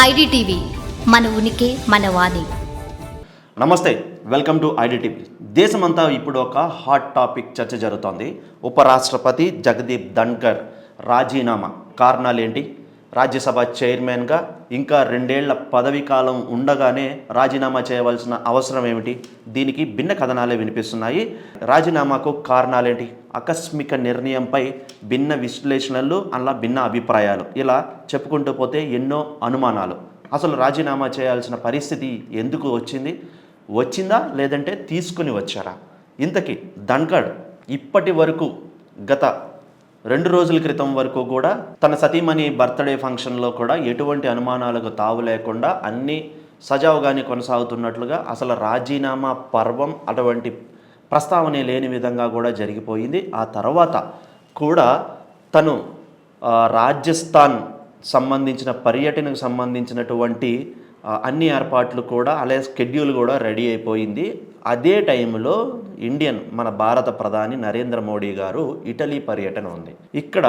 IDTV మన ఉనికి మన వాణి. నమస్తే వెల్కమ్ టు ఐడిటీవీ. దేశమంతా ఇప్పుడు ఒక హాట్ టాపిక్ చర్చ జరుగుతోంది. ఉపరాష్ట్రపతి జగదీప్ ధన్కర్ రాజీనామా. కారణాలు ఏంటి రాజ్యసభ చైర్మన్గా ఇంకా రెండేళ్ళ పదవీ కాలం ఉండగానే రాజీనామా చేయవలసిన అవసరం ఏమిటి? దీనికి భిన్న కథనాలే వినిపిస్తున్నాయి. రాజీనామాకు కారణాలేంటి? ఆకస్మిక నిర్ణయంపై భిన్న విశ్లేషణలు అలా భిన్న అభిప్రాయాలు. ఇలా చెప్పుకుంటూ పోతే ఎన్నో అనుమానాలు. అసలు రాజీనామా చేయాల్సిన పరిస్థితి ఎందుకు వచ్చింది? వచ్చిందా లేదంటే తీసుకుని వచ్చారా? ఇంతకీ ధన్కడ్ ఇప్పటి వరకు గత రెండు రోజుల క్రితం వరకు కూడా తన సతీమణి బర్త్డే ఫంక్షన్లో కూడా ఎటువంటి అనుమానాలకు తావు లేకుండా అన్నీ సజావుగానే కొనసాగుతున్నట్లుగా అసలు రాజీనామా పర్వం అటువంటి ప్రస్తావనే లేని విధంగా కూడా జరిగిపోయింది. ఆ తర్వాత కూడా తను రాజస్థాన్ సంబంధించిన పర్యటనకు సంబంధించినటువంటి అన్ని ఏర్పాట్లు కూడా అలాగే స్కెడ్యూల్ కూడా రెడీ అయిపోయింది. అదే టైంలో ఇండియన్ మన భారత ప్రధాని నరేంద్ర మోడీ గారు ఇటలీ పర్యటన ఉంది. ఇక్కడ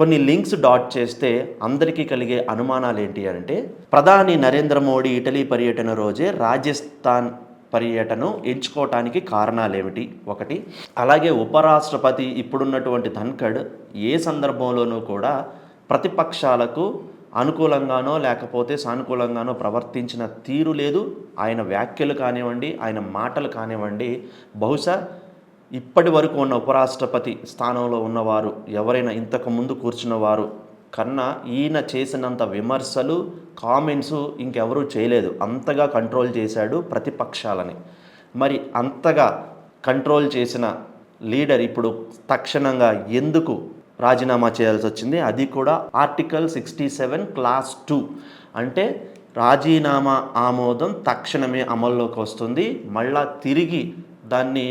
కొన్ని లింక్స్ డాట్ చేస్తే అందరికీ కలిగే అనుమానాలు ఏంటి అంటే ప్రధాని నరేంద్ర మోడీ ఇటలీ పర్యటన రోజే రాజస్థాన్ పర్యటన ఎంచుకోవటానికి కారణాలు ఏమిటి? ఒకటి అలాగే ఉపరాష్ట్రపతి ఇప్పుడున్నటువంటి ధన్ఖడ్ ఏ సందర్భంలోనూ కూడా ప్రతిపక్షాలకు అనుకూలంగానో లేకపోతే సానుకూలంగానో ప్రవర్తించిన తీరు లేదు. ఆయన వ్యాఖ్యలు కానివ్వండి ఆయన మాటలు కానివ్వండి బహుశా ఇప్పటి వరకు ఉన్న ఉపరాష్ట్రపతి స్థానంలో ఉన్నవారు ఎవరైనా ఇంతకు ముందు కూర్చున్న వారు కన్నా ఈయన చేసినంత విమర్శలు కామెంట్స్ ఇంకెవరూ చేయలేదు. అంతగా కంట్రోల్ చేశాడు ప్రతిపక్షాలని. మరి అంతగా కంట్రోల్ చేసిన లీడర్ ఇప్పుడు తక్షణంగా ఎందుకు రాజీనామా చేయాల్సి వచ్చింది. అది కూడా article sixty seven clause two. అంటే రాజీనామా ఆమోదం తక్షణమే అమల్లోకి వస్తుంది. మళ్ళా తిరిగి దాన్ని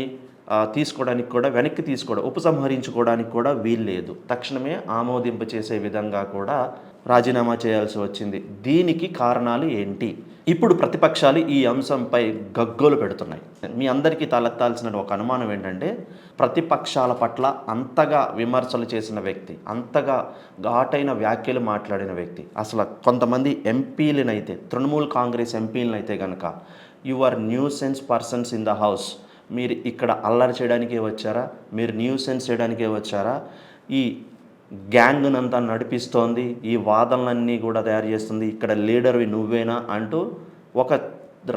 తీసుకోవడానికి కూడా వెనక్కి తీసుకోవడం ఉపసంహరించుకోవడానికి కూడా వీల్లేదు తక్షణమే ఆమోదింప చేసే విధంగా కూడా రాజీనామా చేయాల్సి వచ్చింది. దీనికి కారణాలు ఏంటి? ఇప్పుడు ప్రతిపక్షాలు ఈ అంశంపై గగ్గోలు పెడుతున్నాయి. మీ అందరికీ తలెత్తాల్సిన ఒక అనుమానం ఏంటంటే ప్రతిపక్షాల పట్ల అంతగా విమర్శలు చేసిన వ్యక్తి అంతగా ఘాటైన వ్యాఖ్యలు మాట్లాడిన వ్యక్తి అసలు కొంతమంది ఎంపీలనైతే తృణమూల్ కాంగ్రెస్ ఎంపీలనైతే కనుక you are nuisance persons in the house మీరు ఇక్కడ అల్లరి చేయడానికే వచ్చారా? మీరు న్యూ సెన్స్ చేయడానికే వచ్చారా? ఈ గ్యాంగ్నంతా నడిపిస్తోంది ఈ వాదనలన్నీ కూడా తయారు చేస్తుంది. ఇక్కడ లీడర్వి నువ్వేనా అంటూ ఒక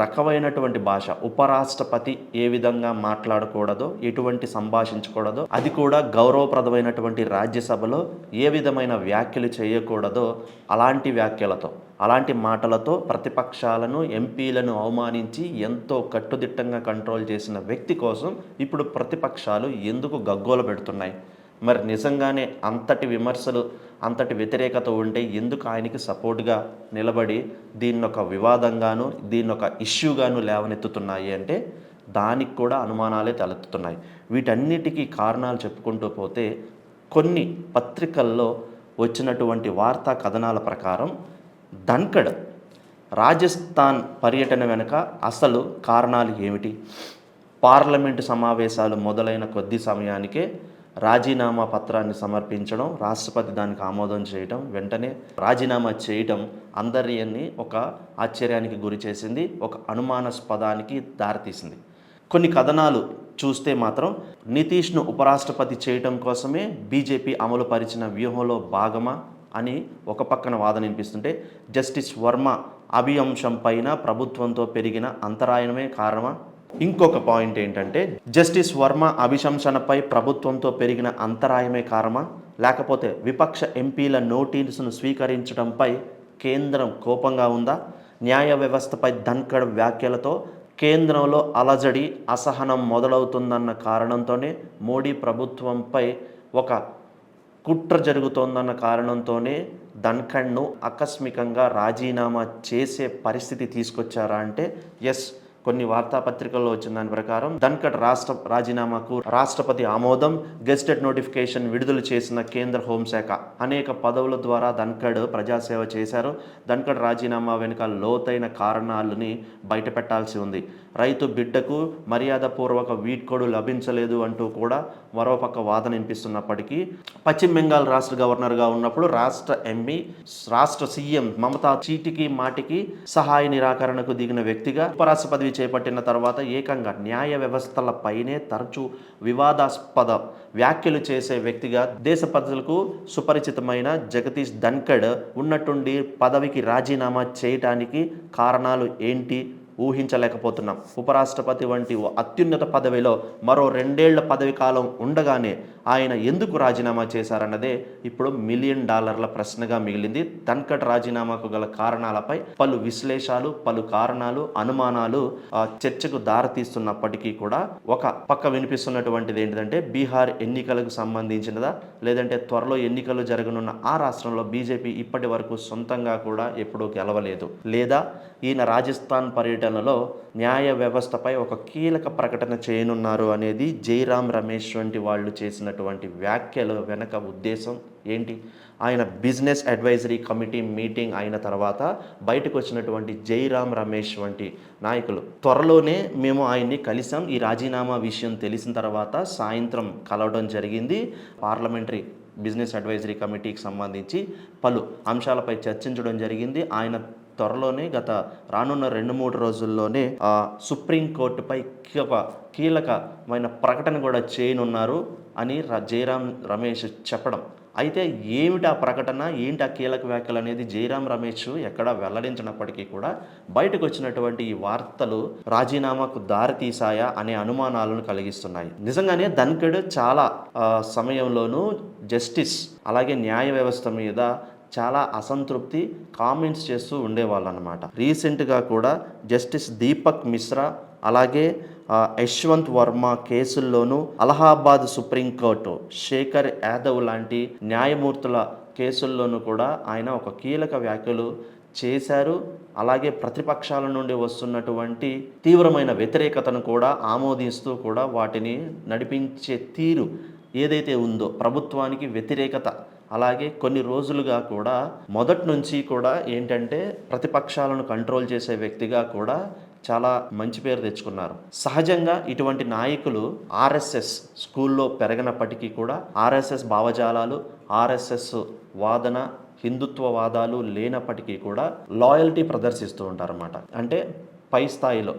రకమైనటువంటి భాష ఉపరాష్ట్రపతి ఏ విధంగా మాట్లాడకూడదో ఎటువంటి సంభాషించకూడదో అది కూడా గౌరవప్రదమైనటువంటి రాజ్యసభలో ఏ విధమైన వ్యాఖ్యలు చేయకూడదో అలాంటి వ్యాఖ్యలతో అలాంటి మాటలతో ప్రతిపక్షాలను ఎంపీలను అవమానించి ఎంతో కట్టుదిట్టంగా కంట్రోల్ చేసిన వ్యక్తి కోసం ఇప్పుడు ప్రతిపక్షాలు ఎందుకు గగ్గోలు పెడుతున్నాయి? మరి నిజంగానే అంతటి విమర్శలు అంతటి వ్యతిరేకత ఉంటే ఎందుకు ఆయనకి సపోర్ట్గా నిలబడి దీన్ని ఒక వివాదంగాను దీన్ని ఒక ఇష్యూగాను లేవనెత్తుతున్నాయి అంటే దానికి కూడా అనుమానాలే తలెత్తుతున్నాయి. వీటన్నిటికీ కారణాలు చెప్పుకుంటూ పోతే కొన్ని పత్రికల్లో వచ్చినటువంటి వార్తా కథనాల ప్రకారం ధన్కడ్ రాజస్థాన్ పర్యటన వెనుక అసలు కారణాలు ఏమిటి? పార్లమెంటు సమావేశాలు మొదలైన కొద్ది సమయానికే రాజీనామా పత్రాన్ని సమర్పించడం రాష్ట్రపతి దానికి ఆమోదం చేయడం వెంటనే రాజీనామా చేయడం అందరిని ఒక ఆశ్చర్యానికి గురి చేసింది ఒక అనుమానాస్పదానికి దారితీసింది. కొన్ని కథనాలు చూస్తే మాత్రం నితీష్ను ఉపరాష్ట్రపతి చేయటం కోసమే బీజేపీ అమలు పరిచిన వ్యూహంలో భాగమా అని ఒక పక్కన వాదన వినిపిస్తుంటే జస్టిస్ వర్మ అభియంశం పైన ప్రభుత్వంతో పెరిగిన అంతరాయణమే కారణమా? ఇంకొక పాయింట్ ఏంటంటే జస్టిస్ వర్మ అభిశంసనపై ప్రభుత్వంతో పెరిగిన అంతరాయమే కారణమా లేకపోతే విపక్ష ఎంపీల నోటీసును స్వీకరించడంపై కేంద్రం కోపంగా ఉందా? న్యాయ వ్యవస్థపై ధన్కడ్ వ్యాఖ్యలతో కేంద్రంలో అలజడి అసహనం మొదలవుతుందన్న కారణంతోనే మోడీ ప్రభుత్వంపై ఒక కుట్ర జరుగుతోందన్న కారణంతోనే ధన్ఖడ్ను ఆకస్మికంగా రాజీనామా చేసే పరిస్థితి తీసుకొచ్చారా అంటే ఎస్ కొన్ని వార్తాపత్రికల్లో వచ్చిన దాని ప్రకారం ధన్కడ్ రాష్ట్ర రాజీనామాకు రాష్ట్రపతి ఆమోదం గెస్టెడ్ నోటిఫికేషన్ విడుదల చేసిన కేంద్ర హోంశాఖ. అనేక పదవుల ద్వారా ధన్కడ్ ప్రజాసేవ చేశారు. ధన్కడ్ రాజీనామా వెనుక లోతైన కారణాలని బయటపెట్టాల్సి ఉంది. రైతు బిడ్డకు మర్యాదపూర్వక వీడ్కోడు లభించలేదు అంటూ కూడా మరోపక్క వాదన వినిపిస్తున్నప్పటికీ పశ్చిమ బెంగాల్ రాష్ట్ర గవర్నర్గా ఉన్నప్పుడు రాష్ట్ర ఎంపీ రాష్ట్ర సీఎం మమతా చీటికి మాటికి సహాయ నిరాకరణకు దిగిన వ్యక్తిగా ఉపరాష్ట్ర పదవి చేపట్టిన తర్వాత ఏకంగా న్యాయ వ్యవస్థలపైనే తరచూ వివాదాస్పద వ్యాఖ్యలు చేసే వ్యక్తిగా దేశ ప్రజలకు సుపరిచితమైన జగదీష్ ధన్కడ్ ఉన్నట్టుండి పదవికి రాజీనామా చేయటానికి కారణాలు ఏంటి? ఊహించలేకపోతున్నాం. ఉపరాష్ట్రపతి వంటి అత్యున్నత పదవిలో మరో రెండేళ్ళ పదవి కాలం ఉండగానే ఆయన ఎందుకు రాజీనామా చేశారన్నదే ఇప్పుడు మిలియన్ డాలర్ల ప్రశ్నగా మిగిలింది. ధన్కడ్ రాజీనామాకు గల కారణాలపై పలు విశ్లేషాలు పలు కారణాలు అనుమానాలు చర్చకు దారితీస్తున్నప్పటికీ కూడా ఒక పక్క వినిపిస్తున్నటువంటిది ఏంటంటే బీహార్ ఎన్నికలకు సంబంధించినదా? లేదంటే త్వరలో ఎన్నికలు జరగనున్న ఆ రాష్ట్రంలో బీజేపీ ఇప్పటి వరకు సొంతంగా కూడా ఎప్పుడూ గెలవలేదు. లేదా ఈయన రాజస్థాన్ పర్యటనలో న్యాయ వ్యవస్థపై ఒక కీలక ప్రకటన చేయనున్నారు అనేది జైరామ్ రమేష్ వంటి వాళ్ళు చేసిన చేసినటువంటి వ్యాఖ్యల వెనక ఉద్దేశం ఏంటి? ఆయన బిజినెస్ అడ్వైజరీ కమిటీ మీటింగ్ అయిన తర్వాత బయటకు వచ్చినటువంటి జైరామ్ రమేష్ వంటి నాయకులు. త్వరలోనే మేము ఆయన్ని కలిసాం ఈ రాజీనామా విషయం తెలిసిన తర్వాత సాయంత్రం కలవడం జరిగింది. పార్లమెంటరీ బిజినెస్ అడ్వైజరీ కమిటీకి సంబంధించి పలు అంశాలపై చర్చించడం జరిగింది. ఆయన త్వరలోనే గత రానున్న రెండు మూడు రోజుల్లోనే ఆ, సుప్రీంకోర్టుపై కీలక కీలకమైన ప్రకటన కూడా చేయనున్నారు అని ర- జయరాం రమేష్ చెప్పడం. అయితే ఏమిటి ఆ ప్రకటన? ఏంటి ఆ కీలక వ్యాఖ్యలు అనేది? జయరాం రమేష్ ఎక్కడ వెల్లడించినప్పటికీ కూడా బయటకు వచ్చినటువంటి ఈ వార్తలు రాజీనామాకు దారితీసాయా అనే అనుమానాలను కలిగిస్తున్నాయి. నిజంగానే ధన్కడ్ చాలా సమయంలోనూ జస్టిస్ అలాగే న్యాయ వ్యవస్థ మీద చాలా అసంతృప్తి కామెంట్స్ చేస్తూ ఉండేవాళ్ళు అనమాట రీసెంట్గా కూడా జస్టిస్ దీపక్ మిశ్రా అలాగే యశ్వంత్ వర్మ కేసుల్లోనూ అలహాబాద్ సుప్రీంకోర్టు శేఖర్ యాదవ్ లాంటి న్యాయమూర్తుల కేసుల్లోనూ కూడా ఆయన ఒక కీలక వ్యాఖ్యలు చేశారు. అలాగే ప్రతిపక్షాల నుండి వస్తున్నటువంటి తీవ్రమైన వ్యతిరేకతను కూడా ఆమోదిస్తూ కూడా వాటిని నడిపించే తీరు ఏదైతే ఉందో ప్రభుత్వానికి వ్యతిరేకత అలాగే కొన్ని రోజులుగా కూడా మొదటి నుంచి కూడా ఏంటంటే ప్రతిపక్షాలను కంట్రోల్ చేసే వ్యక్తిగా కూడా చాలా మంచి పేరు తెచ్చుకున్నారు. సహజంగా ఇటువంటి నాయకులు ఆర్ఎస్ఎస్ స్కూల్లో పెరగనప్పటికీ కూడా ఆర్ఎస్ఎస్ భావజాలాలు ఆర్ఎస్ఎస్ వాదన హిందుత్వవాదాలు లేనప్పటికీ కూడా లాయల్టీ ప్రదర్శిస్తూ ఉంటారన్నమాట. అంటే పై స్థాయిలో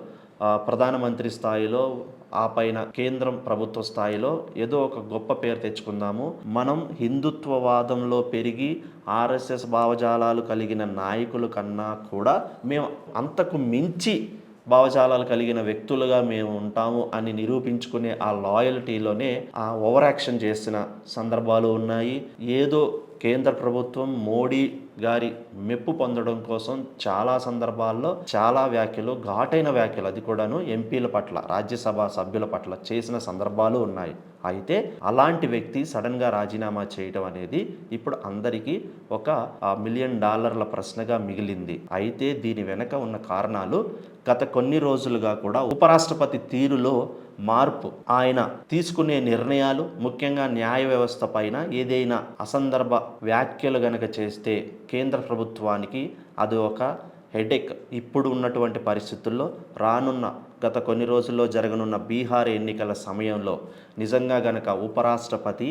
ప్రధానమంత్రి స్థాయిలో ఆ పైన కేంద్రం ప్రభుత్వ స్థాయిలో ఏదో ఒక గొప్ప పేరు తెచ్చుకుందాము. మనం హిందుత్వవాదంలో పెరిగి ఆర్ఎస్ఎస్ భావజాలాలు కలిగిన నాయకుల కన్నా కూడా మేము అంతకు మించి భావజాలాలు కలిగిన వ్యక్తులుగా మేము ఉంటాము అని నిరూపించుకునే ఆ లాయల్టీలోనే ఆ ఓవర్ యాక్షన్ చేసిన సందర్భాలు ఉన్నాయి. ఏదో కేంద్ర ప్రభుత్వం మోడీ గారి మెప్పు పొందడం కోసం చాలా సందర్భాల్లో చాలా వ్యాఖ్యలు ఘాటైన వ్యాఖ్యలు అది కూడాను ఎంపీల పట్ల రాజ్యసభ సభ్యుల పట్ల చేసిన సందర్భాలు ఉన్నాయి. అయితే అలాంటి వ్యక్తి సడన్గా రాజీనామా చేయడం అనేది ఇప్పుడు అందరికీ ఒక మిలియన్ డాలర్ల ప్రశ్నగా మిగిలింది. అయితే దీని వెనక ఉన్న కారణాలు గత కొన్ని రోజులుగా కూడా ఉపరాష్ట్రపతి తీరులో మార్పు ఆయన తీసుకునే నిర్ణయాలు ముఖ్యంగా న్యాయ వ్యవస్థ పైన ఏదైనా అసందర్భ వ్యాఖ్యలు గనక చేస్తే కేంద్ర ప్రభుత్వం ప్రభుత్వానికి అది ఒక హెడేక్. ఇప్పుడు ఉన్నటువంటి పరిస్థితుల్లో రానున్న గత కొన్ని రోజుల్లో జరగనున్న బీహార్ ఎన్నికల సమయంలో నిజంగా గనక ఉపరాష్ట్రపతి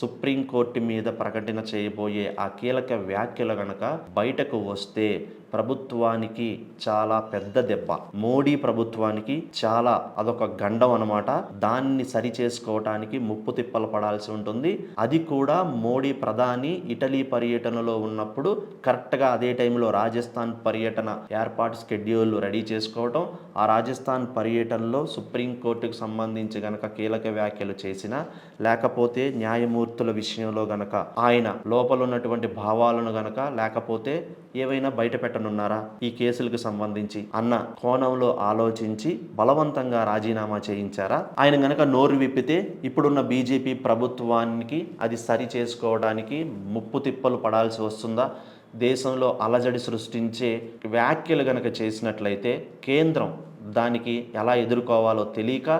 సుప్రీంకోర్టు మీద ప్రకటన చేయబోయే ఆ కీలక వ్యాఖ్యలు గనక బయటకు వస్తే ప్రభుత్వానికి చాలా పెద్ద దెబ్బ. మోడీ ప్రభుత్వానికి చాలా అదొక గండం అనమాట దాన్ని సరి చేసుకోవటానికి ముప్పు తిప్పలు పడాల్సి ఉంటుంది. అది కూడా మోడీ ప్రధాని ఇటలీ పర్యటనలో ఉన్నప్పుడు కరెక్ట్గా అదే టైంలో రాజస్థాన్ పర్యటన ఏర్పాటు షెడ్యూల్ రెడీ చేసుకోవటం ఆ రాజస్థాన్ పర్యటనలో సుప్రీంకోర్టుకు సంబంధించి గనక కీలక వ్యాఖ్యలు చేసిన లేకపోతే న్యాయమూర్తుల విషయంలో గనక ఆయన లోపల ఉన్నటువంటి భావాలను గనక లేకపోతే ఏవైనా బయట ఉన్నారా ఈ కేసులకు సంబంధించి అన్న కోణంలో ఆలోచించి బలవంతంగా రాజీనామా చేయించారా? ఆయన గనక నోరు విప్పితే ఇప్పుడున్న బీజేపీ ప్రభుత్వానికి అది సరి చేసుకోవడానికి ముప్పు తిప్పలు పడాల్సి వస్తుందా? దేశంలో అలజడి సృష్టించే వ్యాఖ్యలు గనక చేసినట్లయితే కేంద్రం దానికి ఎలా ఎదుర్కోవాలో తెలియక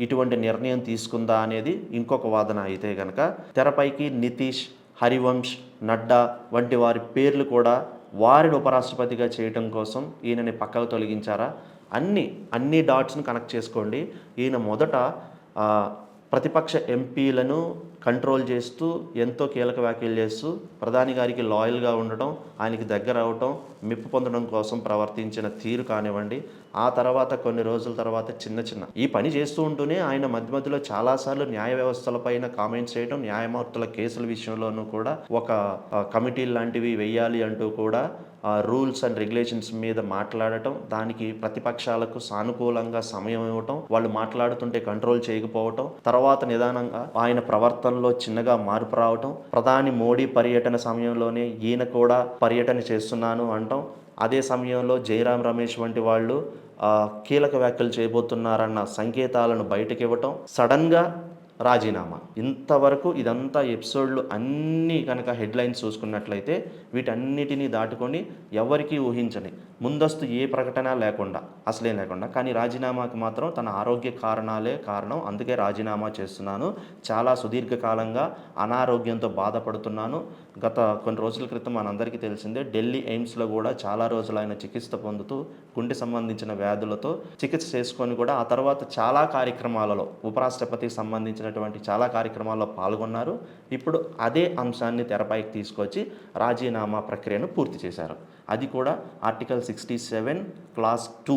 ఇటువంటి నిర్ణయం తీసుకుందా అనేది ఇంకొక వాదన అయితే కనుక తెరపైకి నితీష్ హరివంశ్ నడ్డా వంటి వారి పేర్లు కూడా వారిని ఉపరాష్ట్రపతిగా చేయటం కోసం ఈయనని పక్కకు తొలగించారా? అన్ని అన్ని డాట్స్ను కనెక్ట్ చేసుకోండి. ఈయన మొదట ప్రతిపక్ష ఎంపీలను కంట్రోల్ చేస్తూ ఎంతో కీలక వ్యాఖ్యలు చేస్తూ ప్రధాని గారికి లాయల్గా ఉండటం ఆయనకి దగ్గర అవటం మెప్పు పొందడం కోసం ప్రవర్తించిన తీరు కానివ్వండి ఆ తర్వాత కొన్ని రోజుల తర్వాత చిన్న చిన్న. ఈ పని చేస్తూ ఉంటూనే ఆయన మధ్య మధ్యలో చాలాసార్లు న్యాయ వ్యవస్థలపైన కామెంట్స్ చేయడం న్యాయమూర్తుల కేసుల విషయంలోనూ కూడా ఒక కమిటీ లాంటివి వెయ్యాలి అంటూ కూడా రూల్స్ అండ్ రెగ్యులేషన్స్ మీద మాట్లాడటం దానికి ప్రతిపక్షాలకు సానుకూలంగా సమయం ఇవ్వటం వాళ్ళు మాట్లాడుతుంటే కంట్రోల్ చేయకపోవటం తర్వాత నిదానంగా ఆయన ప్రవర్తనలో చిన్నగా మార్పు రావటం ప్రధాని మోడీ పర్యటన సమయంలోనే ఈయన కూడా పర్యటన చేస్తున్నాను అంటాం. అదే సమయంలో జయరాం రమేష్ వంటి వాళ్ళు కీలక వ్యాఖ్యలు చేయబోతున్నారన్న సంకేతాలను బయటకివ్వటం సడన్గా రాజీనామా. ఇంతవరకు ఇదంతా ఎపిసోడ్లు అన్నీ కనుక హెడ్లైన్స్ చూసుకున్నట్లయితే వీటన్నిటినీ దాటుకొని ఎవరికీ ఊహించని ముందస్తు ఏ ప్రకటన లేకుండా అసలే లేకుండా కానీ రాజీనామాకు మాత్రం తన ఆరోగ్య కారణాలే కారణం. అందుకే రాజీనామా చేస్తున్నాను. చాలా సుదీర్ఘకాలంగా అనారోగ్యంతో బాధపడుతున్నాను. గత కొన్ని రోజుల క్రితం మనందరికీ తెలిసిందే ఢిల్లీ ఎయిమ్స్లో కూడా చాలా రోజులు ఆయన చికిత్స పొందుతూ గుండె సంబంధించిన వ్యాధులతో చికిత్స చేసుకొని కూడా ఆ తర్వాత చాలా కార్యక్రమాలలో ఉపరాష్ట్రపతికి సంబంధించినటువంటి చాలా కార్యక్రమాల్లో పాల్గొన్నారు. ఇప్పుడు అదే అంశాన్ని తెరపైకి తీసుకొచ్చి రాజీనామా ప్రక్రియను పూర్తి చేశారు. అది కూడా article sixty seven clause two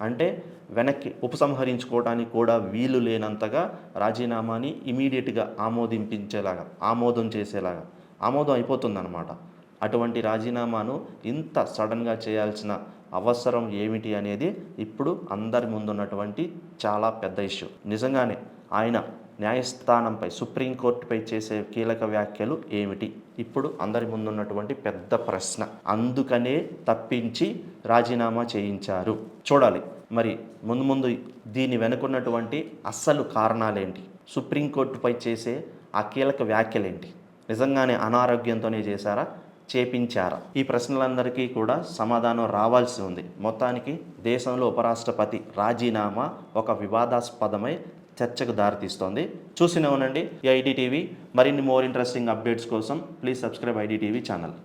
అంటే వెనక్కి ఉపసంహరించుకోవడానికి కూడా వీలు లేనంతగా రాజీనామాని ఇమీడియట్గా ఆమోదింపించేలాగా ఆమోదం చేసేలాగా ఆమోదం అయిపోతుందన్నమాట. అటువంటి రాజీనామాను ఇంత సడన్గా చేయాల్సిన అవసరం ఏమిటి అనేది ఇప్పుడు అందరి ముందున్నటువంటి చాలా పెద్ద ఇష్యూ. నిజంగానే ఆయన న్యాయస్థానంపై సుప్రీంకోర్టుపై చేసే కీలక వ్యాఖ్యలు ఏమిటి? ఇప్పుడు అందరి ముందున్నటువంటి పెద్ద ప్రశ్న. అందుకనే తప్పించి రాజీనామా చేయించారు. చూడాలి. మరి ముందు ముందు దీని వెనుకున్నటువంటి అస్సలు కారణాలేంటి? సుప్రీంకోర్టుపై చేసే ఆ కీలక వ్యాఖ్యలేంటి? నిజంగానే అనారోగ్యంతోనే చేశారా? చేపించారా? ఈ ప్రశ్నలందరికీ కూడా సమాధానం రావాల్సి ఉంది. మొత్తానికి దేశంలో ఉపరాష్ట్రపతి రాజీనామా ఒక వివాదాస్పదమై చర్చకు దారితీస్తోంది. చూసినే ఉండండి ఐడి టీవీ. మరిన్ని మోర్ ఇంట్రెస్టింగ్ అప్డేట్స్ కోసం please subscribe ID TV channel.